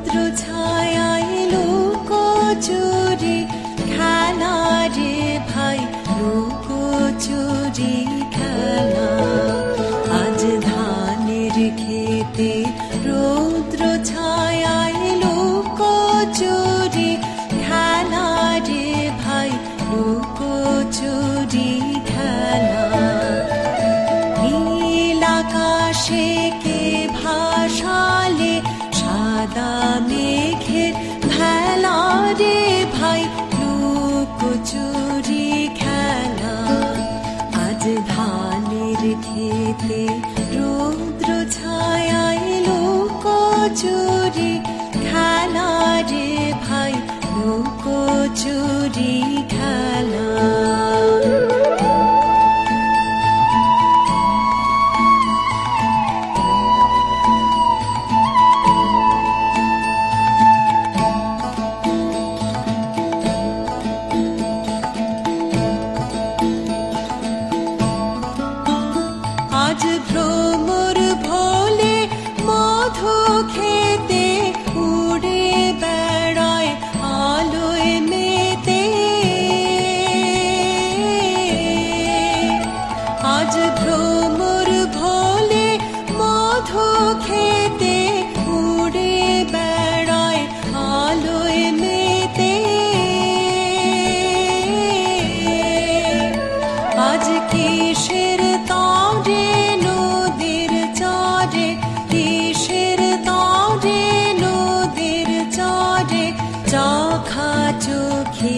রৌদ্র ছায়ায় লুকোচুরি খেলা রে লুকোচুরি খেলা। আজ ধানের খেতে রৌদ্র ছায়ায় লুকোচুরি খেলা রে ভাই লুকোচুরি খেলা। নীল ধানের খেতে রৌদ্র ছায় লোক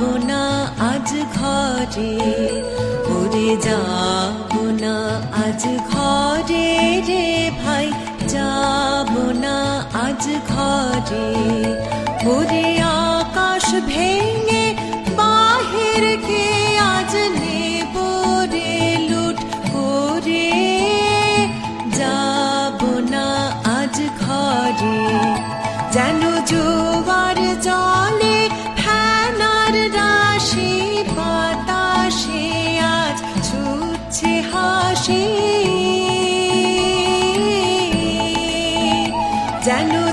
যাব না আজ ঘরে করে যাব না আজ ঘরে রে ভাই যাব না আজ ঘরে ওরে আকাশ ভেঙে বাহির কে আজ নেব রে লুট করে যাব না আজ ঘরে যেন জোয়ার হাসি যেন